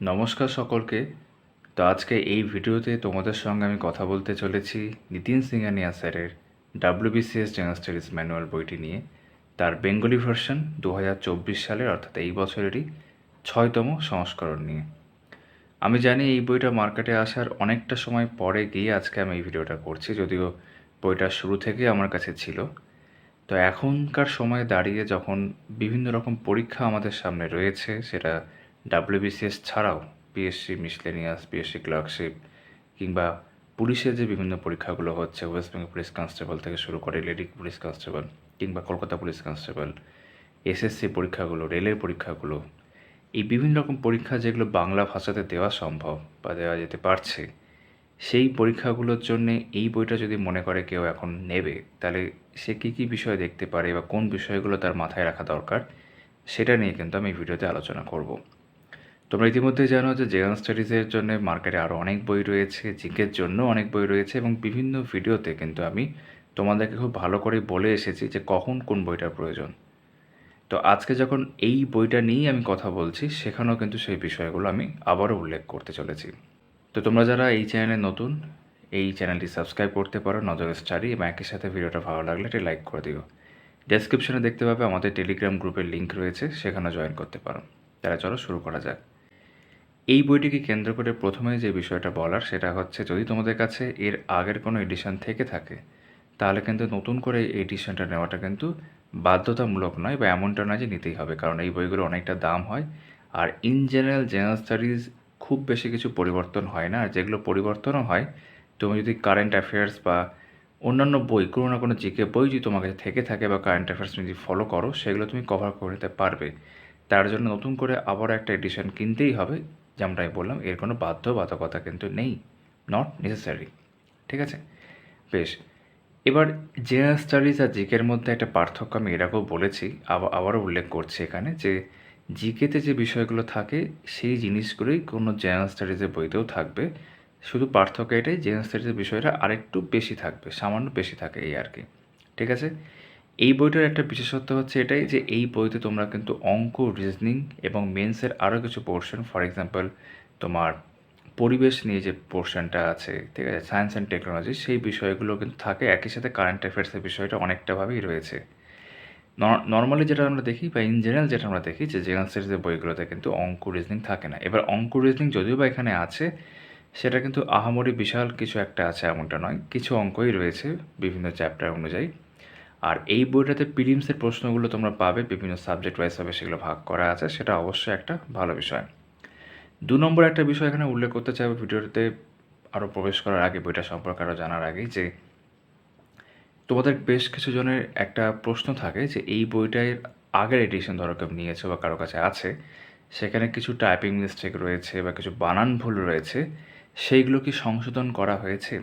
নমস্কার সকলকে। তো আজকে এই ভিডিওতে তোমাদের সঙ্গে আমি কথা বলতে চলেছি নিতিন সিংহানিয়া স্যারের ডাব্লিউবিসিএস জেনারেল স্টাডিজ ম্যানুয়াল বইটি নিয়ে। তার বেঙ্গলি ভার্সন দু সালের, অর্থাৎ এই বছরেরই ছয়তম সংস্করণ নিয়ে। আমি জানি এই বইটা মার্কেটে আসার অনেকটা সময় পরে গিয়ে আজকে আমি এই ভিডিওটা করছি, যদিও বইটা শুরু থেকে আমার কাছে ছিল। তো এখনকার সময়ে দাঁড়িয়ে যখন বিভিন্ন রকম পরীক্ষা আমাদের সামনে রয়েছে, সেটা ডাব্লিউবিসিএস ছাড়াও পিএসসি মিসলেনিয়াস, পিএসসি ক্লার্কশিপ কিংবা পুলিশের যে বিভিন্ন পরীক্ষাগুলো হচ্ছে, ওয়েস্ট বেঙ্গল পুলিশ কনস্টেবল থেকে শুরু করে লেডি পুলিশ কনস্টেবল কিংবা কলকাতা পুলিশ কনস্টেবল, এসএসসি পরীক্ষাগুলো, রেলের পরীক্ষাগুলো, এই বিভিন্ন রকম পরীক্ষা যেগুলো বাংলা ভাষাতে দেওয়া সম্ভব বা দেওয়া যেতে পারছে, সেই পরীক্ষাগুলোর জন্য এই বইটা যদি মনে করে কেউ এখন নেবে, তাহলে সে কী কী বিষয় দেখতে পারে বা কোন বিষয়গুলো তার মাথায় রাখা দরকার, সেটা নিয়ে কিন্তু আমি ভিডিওতে আলোচনা করব। তোমরা ইতিমধ্যে জানো যে জেনারেল স্টাডিজের জন্য মার্কেটে আরও অনেক বই রয়েছে জিকের জন্য অনেক বই রয়েছে এবং বিভিন্ন ভিডিওতে কিন্তু আমি তোমাদেরকে খুব ভালো করে বলে এসেছি যে কখন কোন বইটার প্রয়োজন। তো আজকে যখন এই বইটা নিয়েই আমি কথা বলছি, সেখানেও কিন্তু সেই বিষয়গুলো আমি আবারও উল্লেখ করতে চলেছি। তো তোমরা যারা এই চ্যানেলে নতুন, এই চ্যানেলটি সাবস্ক্রাইব করতে পারো, নজর স্টাডি এবং একই সাথে ভিডিওটা ভালো লাগলে এটি লাইক করে দিও। ডেসক্রিপশনে দেখতে পাবে আমাদের টেলিগ্রাম গ্রুপের লিঙ্ক রয়েছে সেখানে জয়েন করতে পারো। তারা চলো শুরু করা যাক। এই বইটিকে কেন্দ্র করে প্রথমে যে বিষয়টা বলার সেটা হচ্ছে, যদি তোমাদের কাছে এর আগের কোনো এডিশন থেকে থাকে, তাহলে কিন্তু নতুন করে এই এডিশনটা নেওয়াটা কিন্তু বাধ্যতামূলক নয় বা এমনটা নয় যে নিতেই হবে। কারণ এই বইগুলো অনেকটা দাম হয়। আর ইন জেনারেল জেনারেল স্টাডিজ খুব বেশি কিছু পরিবর্তন হয় না। আর যেগুলো পরিবর্তনও হয়, তুমি যদি কারেন্ট অ্যাফেয়ার্স বা অন্যান্য বই, কোনো না কোনো জিকে বই যদি তোমার কাছে থেকে থাকে বা কারেন্ট অ্যাফেয়ার্স তুমি যদি ফলো করো, সেগুলো তুমি কভার করে নিতে পারবে। তার জন্য নতুন করে আবার একটা এডিশন কিনতেই হবে। যেমনটা আমি বললাম, এর কোনো বাধ্যবাধকতা কিন্তু নেই। নট নেসেসারি ঠিক আছে? বেশ। এবার জেনারেল স্টাডিজ আর জিকের মধ্যে একটা পার্থক্য আমি এরকম বলেছি, আবার, আবারও উল্লেখ করছি এখানে যে জিকেতে যে বিষয়গুলো থাকে, সেই জিনিসগুলোই কোনো জেনারেল স্টাডিজের বইতেও থাকবে। শুধু পার্থক্য এটাই জেনারেল স্টাডিজের বিষয়টা আরেকটু বেশি থাকবে, সামান্য বেশি থাকে এই আর কি। ঠিক আছে? এই বইটার একটা বিশেষত্ব হচ্ছে এটাই যে এই বইতে তোমরা কিন্তু অঙ্ক রিজনিং এবং মেন্সের আরও কিছু পোর্শন ফর এক্সাম্পল তোমার পরিবেশ নিয়ে যে পোর্শনটা আছে, ঠিক আছে সায়েন্স অ্যান্ড টেকনোলজি সেই বিষয়গুলো কিন্তু থাকে। একই সাথে কারেন্ট অ্যাফেয়ার্সের বিষয়টা অনেকটাভাবেই রয়েছে। নর্মালি যেটা আমরা দেখি বা ইন জেনারেল যেটা আমরা দেখি যে জেনারেল সিরিজের বইগুলোতে কিন্তু অঙ্ক রিজনিং থাকে না। এবার অঙ্ক রিজনিং যদিও বা এখানে আছে, সেটা কিন্তু আহামরি বিশাল কিছু একটা আছে এমনটা নয়। কিছু অঙ্কই রয়েছে বিভিন্ন চ্যাপ্টার অনুযায়ী। আর এই বইটাতে প্রিলিমসের প্রশ্নগুলো তোমরা পাবে, বিভিন্ন সাবজেক্ট ওয়াইজভাবে সেগুলো ভাগ করা আছে, সেটা অবশ্যই একটা ভালো বিষয়। দু নম্বর একটা বিষয় এখানে উল্লেখ করতে চাই ভিডিওতে আরও প্রবেশ করার আগে, বইটা সম্পর্কে আরও জানার আগেই যে তোমাদের বেশ কিছু জনের একটা প্রশ্ন থাকে যে, এই বইটার আগের এডিশন ধরো কেউ নিয়েছে বা কারও কাছে আছে, সেখানে কিছু টাইপিং মিস্টেক রয়েছে বা কিছু বানান ভুল রয়েছে, সেইগুলো কি সংশোধন করা হয়েছে?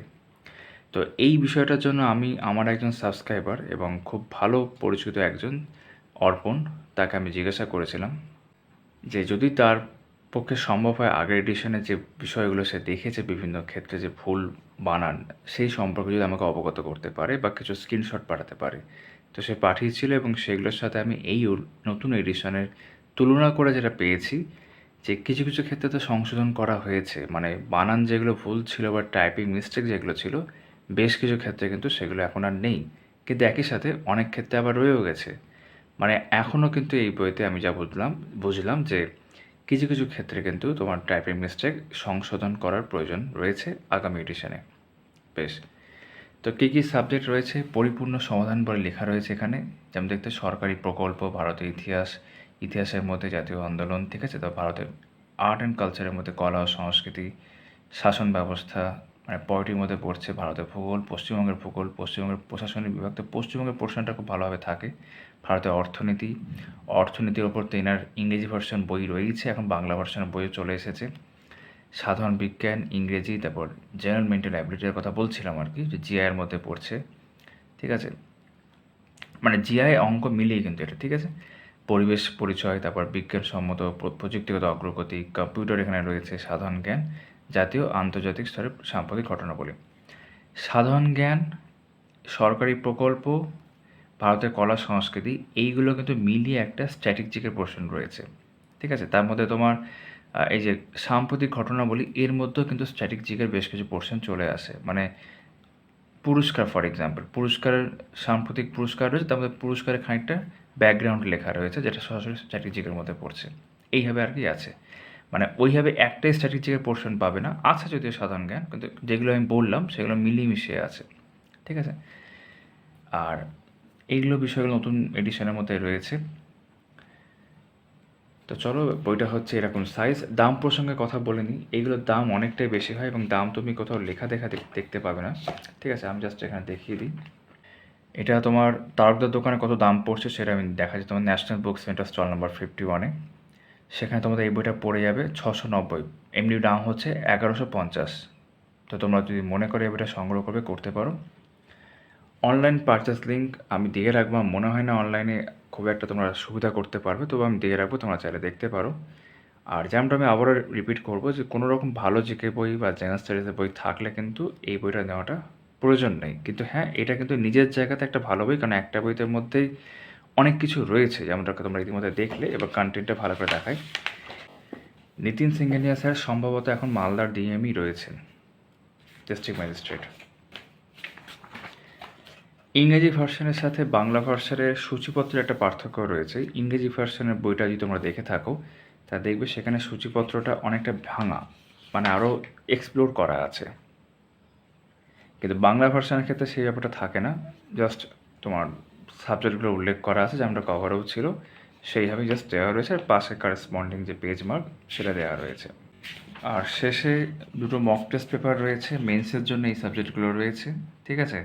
তো এই বিষয়টার জন্য আমি আমার একজন সাবস্ক্রাইবার এবং খুব ভালো পরিচিত একজন অর্পণ তাকে আমি জিজ্ঞাসা করেছিলাম যে যদি তার পক্ষে সম্ভব হয় আগের এডিশনে যে বিষয়গুলো সে দেখেছে বিভিন্ন ক্ষেত্রে যে ভুল বানান, সেই সম্পর্কে যদি আমাকে অবগত করতে পারে বা কিছু স্ক্রিনশট পাঠাতে পারে। তো সে পাঠিয়েছিল এবং সেগুলোর সাথে আমি এই নতুন এডিশনের তুলনা করে যেটা পেয়েছি যে কিছু কিছু ক্ষেত্রে তো সংশোধন করা হয়েছে। মানে বানান যেগুলো ভুল ছিল বা টাইপিং মিস্টেক যেগুলো ছিল বেশ কিছু ক্ষেত্রে কিন্তু সেগুলো এখন আর নেই। কিন্তু একই সাথে অনেক ক্ষেত্রে আবার রয়েও গেছে। মানে এখনও কিন্তু এই বইতে আমি যা বুঝলাম বুঝলাম যে কিছু কিছু ক্ষেত্রে কিন্তু তোমার টাইপিং মিস্টেক সংশোধন করার প্রয়োজন রয়েছে আগামী এডিশনে বেশ। তো কী কী সাবজেক্ট রয়েছে? পরিপূর্ণ সমাধান বলে লেখা রয়েছে এখানে। যেমন দেখতে সরকারি প্রকল্প, ভারতের ইতিহাস, ইতিহাসের মধ্যে জাতীয় আন্দোলন, ঠিক আছে? তো ভারতের আর্ট অ্যান্ড কালচারের মধ্যে কলা ও সংস্কৃতি, শাসন ব্যবস্থা মানে পয়টির মধ্যে পড়ছে ভারতের ভূগোল, পশ্চিমবঙ্গের ভূগোল, পশ্চিমবঙ্গের প্রশাসনিক বিভাগ। তো পশ্চিমবঙ্গের পোর্শনটা খুব ভালোভাবে থাকে। ভারতের অর্থনীতি, অর্থনীতির ওপর তো এনার ইংরেজি ভার্সন বই রয়েছে এখন বাংলা ভার্সনের বইও চলে এসেছে। সাধারণ বিজ্ঞান, ইংরেজি, তারপর জেনারেল মেন্টাল অ্যাবিলিটির কথা বলছিলাম আর কি, যে জিআইয়ের মধ্যে পড়ছে। ঠিক আছে? মানে জিআই অঙ্ক মিলিয়ে কিন্তু এটা, ঠিক আছে? পরিবেশ পরিচয়, তারপর বিজ্ঞানসম্মত প্রযুক্তিগত অগ্রগতি কম্পিউটার এখানে রয়েছে সাধারণ জ্ঞান জাতীয় আন্তর্জাতিক স্তরে সাম্প্রতিক ঘটনাবলী। সাধারণ জ্ঞান, সরকারি প্রকল্প, ভারতের কলা সংস্কৃতি, এইগুলো কিন্তু মিলিয়ে একটা স্ট্র্যাটেজিকের পোর্শন রয়েছে। ঠিক আছে? তার মধ্যে তোমার এই যে সাম্প্রতিক ঘটনাবলী, এর মধ্যেও কিন্তু স্ট্যাটিক জিকের বেশ কিছু পোর্শন চলে আসে। মানে পুরস্কার ফর এক্সাম্পল পুরস্কারের সাম্প্রতিক পুরস্কার রয়েছে, তার মধ্যে পুরস্কারের খানিকটা ব্যাকগ্রাউন্ড লেখা রয়েছে, যেটা সরাসরি স্ট্র্যাটেজিকের মধ্যে পড়ছে। এইভাবে আর কি আছে। মানে ওইভাবে একটাই স্ট্র্যাটেজিকের পোর্শন পাবে না। আছে যদিও সাধারণ জ্ঞান, কিন্তু যেগুলো আমি বললাম সেগুলো মিলিয়ে আছে। ঠিক আছে? আর এইগুলো বিষয়গুলো নতুন এডিশনের মধ্যে রয়েছে। তো চলো, বইটা হচ্ছে এরকম সাইজ দাম প্রসঙ্গে কথা বলে নিই। এইগুলোর দাম অনেকটাই বেশি হয় এবং দাম তুমি কোথাও লেখা দেখা দেখ- দেখতে পাবে না। ঠিক আছে? আমি জাস্ট এখানে দেখিয়ে দিই। এটা তোমার তারকদার দোকানে কত দাম পড়ছে সেটা আমি দেখা যায় তোমার national book centre stall number fifty ওয়ানে সেখানে তোমাদের এই বইটা পড়ে যাবে ছশো নব্বই এমনি দাম হচ্ছে এগারোশো পঞ্চাশ। তো তোমরা যদি মনে করে এই বইটা সংগ্রহ করবে, করতে পারো। অনলাইন পারচেস লিঙ্ক আমি দিয়ে রাখব। মনে হয় না অনলাইনে খুব একটা তোমরা সুবিধা করতে পারবে, তবে আমি দিয়ে রাখব, তোমরা চাইলে দেখতে পারো। আর যেমনটা আমি আবারও রিপিট করব যে কোনো রকম ভালো জিকে বই বা জেনারেল স্টাডিজের বই থাকলে কিন্তু এই বইটা নেওয়াটা প্রয়োজন নেই। কিন্তু হ্যাঁ এটা কিন্তু নিজের জায়গাতে একটা ভালো বই, কারণ একটা বইতের মধ্যেই অনেক কিছু রয়েছে যেমনটা তোমরা ইতিমধ্যে দেখলে, এবার কন্টেন্টটা ভালো করে দেখায় নিতিন সিঙ্গানিয়া স্যার সম্ভবত এখন মালদার ডিএমই রয়েছেন। ডিস্ট্রিক্ট ম্যাজিস্ট্রেট ইংরেজি ভার্সনের সাথে বাংলা ভার্সনের সূচিপত্রের একটা পার্থক্য রয়েছে। ইংরেজি ভার্সনের বইটা যদি তোমরা দেখে থাকো, তা দেখবে সেখানে সূচিপত্রটা অনেকটা ভাঙা মানে আরও এক্সপ্লোর করা আছে। কিন্তু বাংলা ভার্সনের ক্ষেত্রে সেই ব্যাপারটা থাকে না। জাস্ট তোমার সাবজেক্টগুলো উল্লেখ করা আছে, যেমনটা কভারও ছিল সেইভাবেই জাস্ট দেওয়া রয়েছে, আর পাশে কারেসপন্ডিং যে পেজ মার্ক সেটা দেওয়া রয়েছে। আর শেষে দুটো মক টেস্ট পেপার রয়েছে মেন্সের জন্য এই সাবজেক্টগুলো রয়েছে, ঠিক আছে?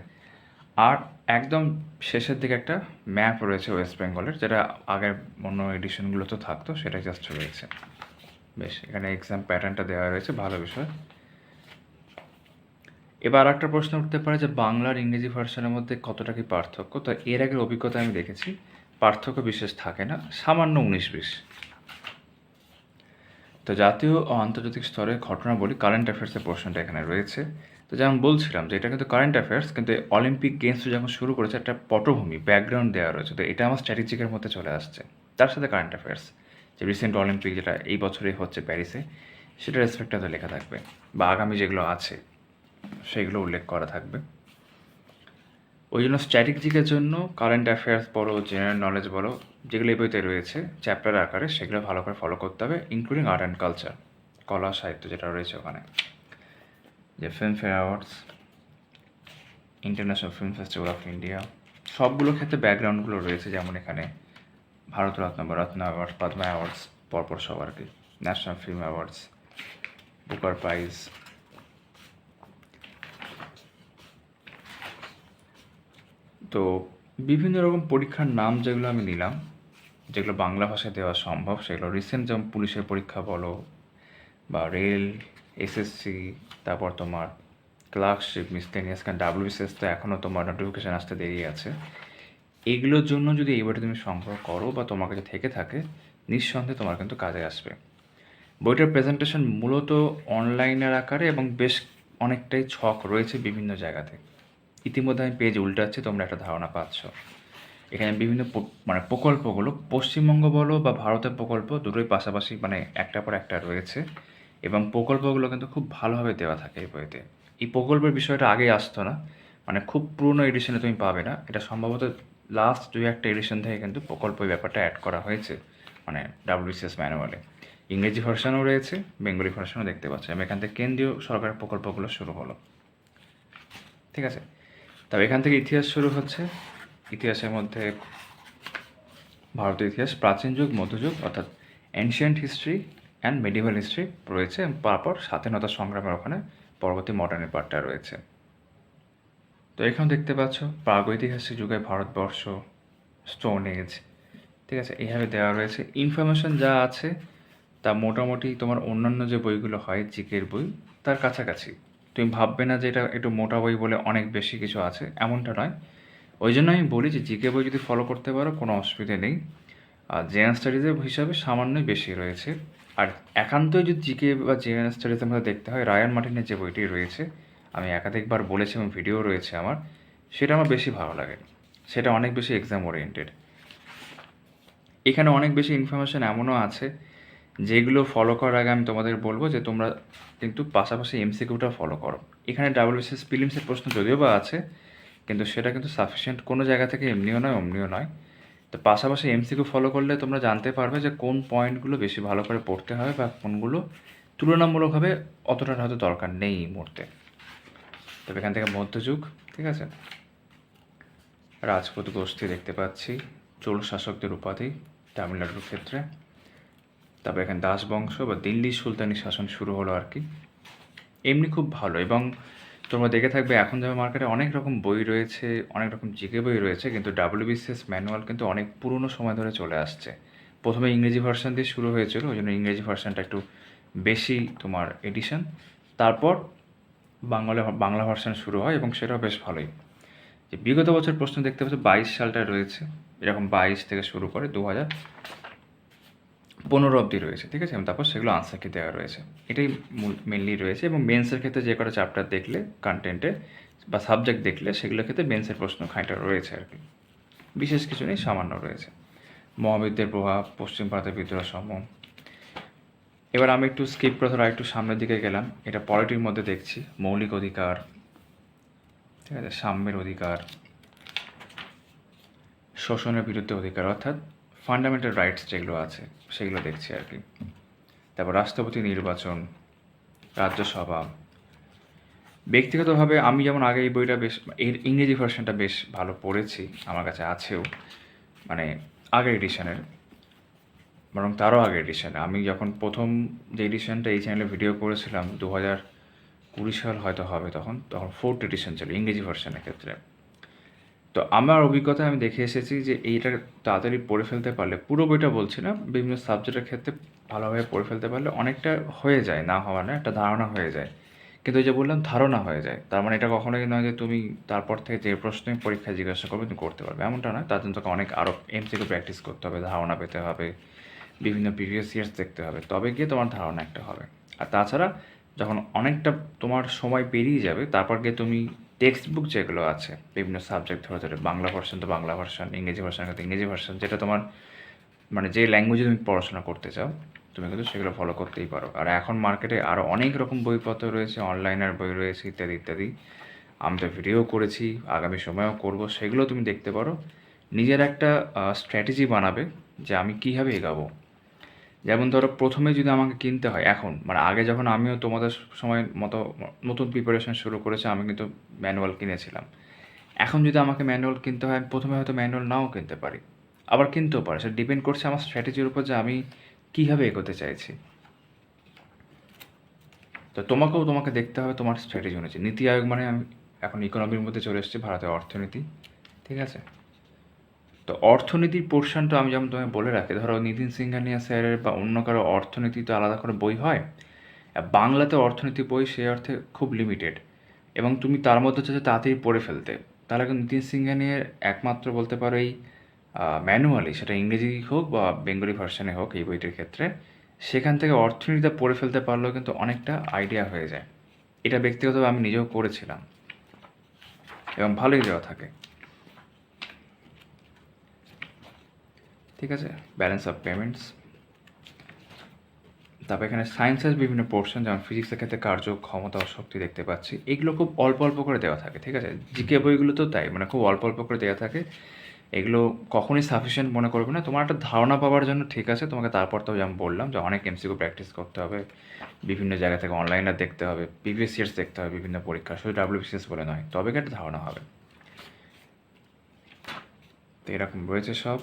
আর একদম শেষের দিকে একটা ম্যাপ রয়েছে ওয়েস্ট বেঙ্গলের যেটা আগের অন্য এডিশনগুলো তো থাকতো সেটা জাস্ট রয়েছে। বেশ, এখানে এক্সাম প্যাটার্নটা দেওয়া রয়েছে, ভালো বিষয়। এবার একটা প্রশ্ন উঠতে পারে যে বাংলার ইংরেজি ভার্সনের মধ্যে কতটা কি পার্থক্য? তো এর আগের অভিজ্ঞতা আমি দেখেছি, পার্থক্য বিশেষ থাকে না, সামান্য উনিশ বিশ। তো জাতীয় ও আন্তর্জাতিক স্তরে ঘটনা বলি কারেন্ট অ্যাফেয়ার্সের প্রশ্নটা এখানে রয়েছে। তো যেমন বলছিলাম যে এটা কিন্তু কারেন্ট অ্যাফেয়ার্স কিন্তু অলিম্পিক গেমস যখন শুরু করেছে, একটা পটভূমি ব্যাকগ্রাউন্ড দেওয়া রয়েছে। তো এটা আমার স্ট্র্যাটেজিকের মধ্যে চলে আসছে। তার সাথে কারেন্ট অ্যাফেয়ার্স যে রিসেন্ট অলিম্পিক যেটা এই বছরই হচ্ছে প্যারিসে সেটা রেসপেক্টে লেখা থাকবে, বা আগামী যেগুলো আছে। সেগুলো উল্লেখ করা থাকবে। ওই জন্য স্ট্র্যাটেজিকের জন্য কারেন্ট অ্যাফেয়ার্স বলো জেনারেল নলেজ বলো, যেগুলো এই বইতে রয়েছে চ্যাপ্টার আকারে সেগুলো ভালো করে ফলো করতে হবে ইনক্লুডিং আর্ট অ্যান্ড কালচার কলা, সাহিত্য যেটা রয়েছে ওখানে। যে Filmfare awards international film festival of India সবগুলো ক্ষেত্রে ব্যাকগ্রাউন্ডগুলো রয়েছে যেমন এখানে, ভারতরত্ন রত্ন অ্যাওয়ার্ডস পদ্মা অ্যাওয়ার্ডস পরপর সব আর কি national film awards Booker prize তো বিভিন্ন রকম পরীক্ষার নাম যেগুলো আমি নিলাম, যেগুলো বাংলা ভাষায় দেওয়া সম্ভব, সেগুলো রিসেন্ট যেমন পুলিশের পরীক্ষা বলো বা রেল এসএসসি তারপর তোমার ক্লার্কশিপ মিসলেনিয়াস কারণ ডাব্লিউবিসিএস তো এখনও তোমার নোটিফিকেশান আসতে দেরি আছে। এগুলোর জন্য যদি এই বইটা তুমি সংগ্রহ করো বা তোমার কাছে থেকে থাকে, নিঃসন্দেহে তোমার কিন্তু কাজে আসবে। বইটার প্রেজেন্টেশন মূলত অনলাইনের আকারে এবং বেশ অনেকটাই ছক রয়েছে বিভিন্ন জায়গাতে। ইতিমধ্যে আমি পেজ উল্টাচ্ছি, তোমরা একটা ধারণা পাচ্ছ। এখানে বিভিন্ন মানে প্রকল্পগুলো, পশ্চিমবঙ্গ বলো বা ভারতের প্রকল্প, দুটোই পাশাপাশি মানে একটা পর একটা রয়েছে এবং প্রকল্পগুলো কিন্তু খুব ভালোভাবে দেওয়া থাকে এই বইতে। এই প্রকল্পের বিষয়টা আগে আসতো না মানে খুব পুরনো এডিশনে তুমি পাবে না। এটা সম্ভবত লাস্ট দুই একটা এডিশন থেকে কিন্তু প্রকল্প ব্যাপারটা অ্যাড করা হয়েছে মানে ডাব্লিউসিএস ম্যানুয়ালে ইংরেজি ভার্সানও রয়েছে বেঙ্গলি ভার্সানও দেখতে পাচ্ছি। আমি এখান থেকে কেন্দ্রীয় সরকারের প্রকল্পগুলো শুরু হলো। ঠিক আছে? তবে এখান থেকে ইতিহাস শুরু হচ্ছে। ইতিহাসের মধ্যে ভারতের ইতিহাস, প্রাচীন যুগ মধ্যযুগ অর্থাৎ ancient history and medieval history রয়েছে। তারপর স্বাধীনতা সংগ্রামের ওখানে পরবর্তী মডার্নের পার্টটা রয়েছে। তো এখানে দেখতে পাচ্ছ, প্রাগৈতিহাসিক যুগে ভারতবর্ষ স্টোন এজ ঠিক আছে? এইভাবে দেওয়া রয়েছে। ইনফরমেশন যা আছে, তা মোটামুটি তোমার অন্যান্য যে বইগুলো হয়, জিকের বই, তার কাছাকাছি। তুমি ভাববে না যে এটা একটু মোটা বই বলে অনেক বেশি কিছু আছে, এমনটা নয়। ওই জন্য আমি বলি যে জিকে বই যদি ফলো করতে পারো, কোনো অসুবিধে নেই। আর জেএন স্টাডিজের হিসাবে সামান্যই বেশি রয়েছে। আর একান্তই যদি জিকে বা জেএন স্টাডিজের মধ্যে দেখতে হয়, রায়ান মার্টিনের যে বইটি রয়েছে, আমি একাধিকবার বলেছি এবং ভিডিও রয়েছে আমার, সেটা আমার বেশি ভালো লাগে। সেটা অনেক বেশি এক্সাম ওরিয়েন্টেড এখানে অনেক বেশি ইনফরমেশন এমনও আছে যেগুলো ফলো করার আগে আমি তোমাদের বলব যে তোমরা কিন্তু পাশাপাশি এমসিকিউটা ফলো করো। এখানে ডাব্লিউবিসিএস প্রিলিমসের প্রশ্ন যদিও বা আছে, কিন্তু সেটা কিন্তু সাফিসিয়েন্ট কোনো জায়গা থেকে এমনিও নয়, অমনিও নয়। তো পাশাপাশি এমসিকিউ ফলো করলে তোমরা জানতে পারবে যে কোন পয়েন্টগুলো বেশি ভালো করে পড়তে হবে বা কোনগুলো তুলনামূলকভাবে অতটা হয়তো দরকার নেই এই মুহূর্তে। তবে এখান থেকে মধ্যযুগ, ঠিক আছে? রাজপুত গোষ্ঠী দেখতে পাচ্ছি, চোল শাসকদের উপাধি, তামিলনাড়ুর ক্ষেত্রে। তারপর এখানে দাস বংশ বা দিল্লি সুলতানি শাসন শুরু হলো আর কি। এমনি খুব ভালো এবং তোমরা দেখে থাকবে এখন যেমন মার্কেটে অনেক রকম বই রয়েছে, অনেক রকম জিকে বই রয়েছে, কিন্তু ডাব্লিউবিসিএস ম্যানুয়াল কিন্তু অনেক পুরনো সময় ধরে চলে আসছে। প্রথমে ইংরেজি ভার্সান দিয়ে শুরু হয়েছিল, ওই জন্য ইংরেজি ভার্সানটা একটু বেশি তোমার এডিশন তারপর বাংলা বাংলা ভার্সান শুরু হয় এবং সেটাও বেশ ভালোই। যে বিগত বছর প্রশ্ন দেখতে পাচ্ছ, বাইশ সালটা রয়েছে, এরকম বাইশ থেকে শুরু করে দু হাজার। পনেরো অবধি রয়েছে, ঠিক আছে? তারপর সেগুলো আনসার কি দেওয়া রয়েছে। এটাই মেনলি রয়েছে এবং মেন্সের ক্ষেত্রে যে কটা চ্যাপ্টার দেখলে কন্টেন্টে বা সাবজেক্ট দেখলে, সেগুলোর ক্ষেত্রে মেন্সের প্রশ্ন খানিকটা রয়েছে আর কি। বিশেষ কিছু নেই, সামান্য রয়েছে। মহাবিদ্যের প্রভাব, পশ্চিম ভারতের বিদ্রোহ সমূহ। এবার আমি একটু স্কিপ করে ধরো একটু সামনের দিকে গেলাম। এটা পলিটির মধ্যে দেখছি। মৌলিক অধিকার, ঠিক আছে? সাম্যের অধিকার, শোষণের বিরুদ্ধে অধিকার, অর্থাৎ ফান্ডামেন্টাল রাইটস যেগুলো আছে, সেগুলো দেখছি আর কি। তারপর রাষ্ট্রপতি নির্বাচন, রাজ্যসভা। ব্যক্তিগতভাবে আমি যেমন আগে এই বইটা বেশ, এর ইংরেজি ভার্সনটা বেশ ভালো পড়েছি, আমার কাছে আছেও মানে আগের এডিশনের বরং তারও আগের এডিশনে আমি যখন প্রথম যে এডিশনটা এই চ্যানেলে ভিডিও করেছিলাম দু হাজার কুড়ি সাল হয়তো হবে তখন তখন ফোর্থ এডিশন ছিল, ইংরেজি ভার্সনের ক্ষেত্রে। তো আমার অভিজ্ঞতায় আমি দেখে এসেছি যে এইটা তাড়াতাড়ি পড়ে ফেলতে পারলে, পুরো বইটা বলছি না, বিভিন্ন সাবজেক্টের ক্ষেত্রে ভালোভাবে পড়ে ফেলতে পারলে অনেকটা হয়ে যায়, না হওয়া না একটা ধারণা হয়ে যায়। কিন্তু ওই যে বললাম, ধারণা হয়ে যায়। তার মানে এটা কখনোই নয় যে তুমি তারপর থেকে যে প্রশ্নই পরীক্ষা জিজ্ঞাসা করবে, তুমি করতে পারবে। এমনটা নয়, তার জন্য তোকে অনেক আরও এমসিকে প্র্যাকটিস করতে হবে, ধারণা পেতে হবে, বিভিন্ন প্রিভিয়াস ইয়ার্স দেখতে হবে। তবে গিয়ে তোমার ধারণা একটা হবে। আর তাছাড়া যখন অনেকটা তোমার সময় পেরিয়ে যাবে, তারপর গিয়ে তুমি টেক্সট বুক যেগুলো আছে, বিভিন্ন সাবজেক্ট ধরে ধরে, বাংলা ভার্সন তো বাংলা ভার্সন ইংরেজি ভার্সন ক্ষেত্রে ইংরেজি ভার্সন যেটা তোমার মানে যে ল্যাঙ্গুয়েজে তুমি পড়াশোনা করতে চাও, তুমি কিন্তু সেগুলো ফলো করতেই পারো। আর এখন মার্কেটে আরও অনেক রকম বইপত্র রয়েছে অনলাইনের বই রয়েছে, ইত্যাদি ইত্যাদি। আমি তো ভিডিও করেছি, আগামী সময়েও করব, সেগুলো তুমি দেখতে পারো। নিজের একটা স্ট্র্যাটেজি বানাবে যে আমি কীভাবে এগাবো। যেমন ধরো প্রথমে যদি আমাকে কিনতে হয়, এখন মানে আগে যখন আমিও তোমাদের সময় মতো নতুন প্রিপারেশন শুরু করেছে, আমি কিন্তু ম্যানুয়াল কিনেছিলাম। এখন যদি আমাকে ম্যানুয়াল কিনতে হয় আমি প্রথমে হয়তো ম্যানুয়াল নাও কিনতে পারি। আবার কিনতেও পারে, সেটা ডিপেন্ড করছে আমার স্ট্র্যাটেজির উপর যে আমি কীভাবে এগোতে চাইছি। তো তোমাকেও তোমাকে দেখতে হবে তোমার স্ট্র্যাটেজি অনুযায়ী। নীতি আয়োগ মানে আমি এখন ইকোনমির মধ্যে চলে এসেছি, ভারতের অর্থনীতি, ঠিক আছে? তো অর্থনীতির পোর্শনটা আমি যেমন তোমায় বলে রাখি, ধরো নিতিন সিংহানিয়া স্যারের বা অন্য কারও অর্থনীতি তো আলাদা করে বই হয় বাংলাতে অর্থনীতি বই সে অর্থে খুব লিমিটেড এবং তুমি তার মধ্যে চাইছো তাড়াতাড়ি পড়ে ফেলতে। তাহলে কিন্তু নিতিন সিংহানিয়ার একমাত্র বলতে পারো এই ম্যানুয়ালি সেটা ইংরেজি হোক বা বেঙ্গলি ভার্সানে হোক এই বইটির ক্ষেত্রে, সেখান থেকে অর্থনীতিটা পড়ে ফেলতে পারলেও কিন্তু অনেকটা আইডিয়া হয়ে যায়। এটা ব্যক্তিগতভাবে আমি নিজেও করেছিলাম, এবং ভালোই দেওয়া থাকে। ঠিক আছে? ব্যালেন্স অফ পেমেন্টস তারপর এখানে সায়েন্সের বিভিন্ন পোর্শন যেমন ফিজিক্সের ক্ষেত্রে কার্য, ক্ষমতা ও শক্তি দেখতে পাচ্ছি। এগুলো খুব অল্প অল্প করে দেওয়া থাকে, ঠিক আছে? জিকে বইগুলো তো তাই মানে খুব অল্প অল্প করে দেওয়া থাকে। এগুলো কখনই সাফিসিয়েন্ট মনে করবে না। তোমার একটা ধারণা পাওয়ার জন্য ঠিক আছে, তোমাকে তারপর তো যেমন বললাম যে অনেক এমসিকিউ প্র্যাকটিস করতে হবে। বিভিন্ন জায়গা থেকে অনলাইনে দেখতে হবে প্রিভিয়াস ইয়ার্স দেখতে হবে, বিভিন্ন পরীক্ষা, শুধু ডাব্লিউবিসিএস বলে নয় তবে একটা ধারণা হবে। তো এরকম রয়েছে সব।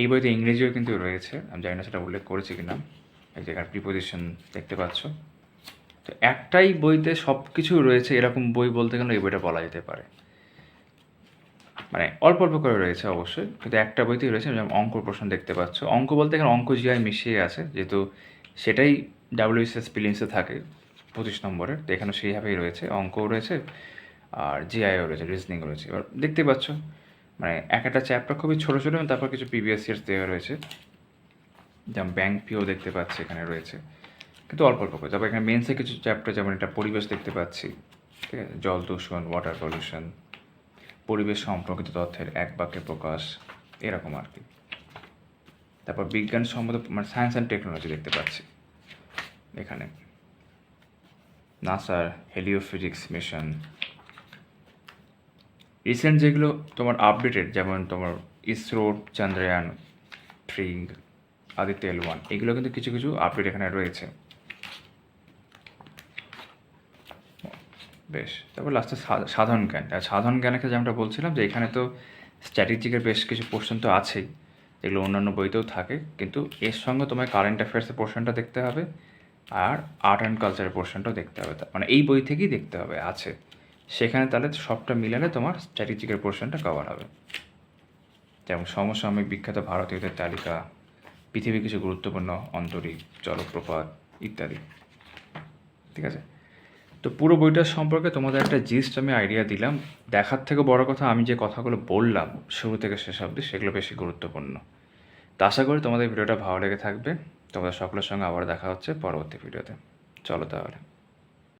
এই বইতে ইংরেজিও কিন্তু রয়েছে। আমি জানি না সেটা উল্লেখ করেছি কিনা। এই জায়গার প্রিপোজিশন দেখতে পাচ্ছ। তো একটাই বইতে সব কিছু রয়েছে, এরকম বই বলতে গেলে এই বইটা বলা যেতে পারে। মানে অল্প অল্প করে রয়েছে অবশ্যই, কিন্তু একটা বইতেই রয়েছে। যেমন অঙ্ক প্রশ্ন দেখতে পাচ্ছ। অঙ্ক বলতে এখানে অঙ্ক জিআই মিশিয়ে আছে, যেহেতু সেটাই ডাব্লিউএসএস প্রিলিমসে থাকে পঁচিশ নম্বরের তো এখানে সেইভাবেই রয়েছে। অঙ্কও রয়েছে, আর জিআইও রয়েছে রিজনিং রয়েছে। এবার দেখতে পাচ্ছ মানে এক একটা চ্যাপ্টার খুবই ছোটো ছোটো এবং তারপর কিছু প্রিভিয়াস ইয়ার্স দেওয়া রয়েছে। যেমন ব্যাংক পিও দেখতে পাচ্ছি এখানে রয়েছে। কিন্তু অল্প অল্প করে। তারপর এখানে মেন্সে কিছু চ্যাপ্টার যেমন এটা পরিবেশ দেখতে পাচ্ছি। ঠিক আছে? জল দূষণ ওয়াটার পলিউশন পরিবেশ সম্পর্কিত তথ্যের এক বাক্যে প্রকাশ, এরকম আর কি। তারপর বিজ্ঞান সম্মত মানে সায়েন্স অ্যান্ড টেকনোলজি দেখতে পাচ্ছি এখানে। নাসার হেলিওফিজিক্স মিশন রিসেন্ট যেগুলো তোমার আপডেটেড যেমন তোমার ISRO Chandrayaan three Aditya L one এগুলো কিন্তু কিছু কিছু আপডেট এখানে রয়েছে। বেশ, তারপর লাস্টে সাধারণ জ্ঞান। সাধারণ জ্ঞানের ক্ষেত্রে যেমনটা বলছিলাম যে এখানে তো স্ট্র্যাটেজিকের বেশ কিছু পোর্শন তো আছেই। যেগুলো অন্যান্য বইতেও থাকে, কিন্তু এর সঙ্গে তোমার কারেন্ট অ্যাফেয়ার্সের পোর্শনটা দেখতে হবে, আর আর্ট অ্যান্ড কালচারের পোর্শনটাও দেখতে হবে। মানে এই বই থেকেই দেখতে হবে, আছে। সেখানে তাহলে সবটা মিলালে তোমার স্ট্র্যাটেজিকের পোর্শনটা কভার হবে। যেমন সমসাময়িক বিখ্যাত ভারতীয়দের তালিকা, পৃথিবীর কিছু গুরুত্বপূর্ণ অন্তরীপ, জলপ্রপাত ইত্যাদি। ঠিক আছে? তো পুরো বইটার সম্পর্কে তোমাদের একটা জিস্ট আমি আইডিয়া দিলাম। দেখার থেকে বড় কথা, আমি যে কথাগুলো বললাম শুরু থেকে শেষ অবধি, সেগুলো বেশি গুরুত্বপূর্ণ। তো আশা করি তোমাদের ভিডিওটা ভালো লেগে থাকবে। তোমাদের সকলের সঙ্গে আবার দেখা হচ্ছে পরবর্তী ভিডিওতে। চলো তাহলে।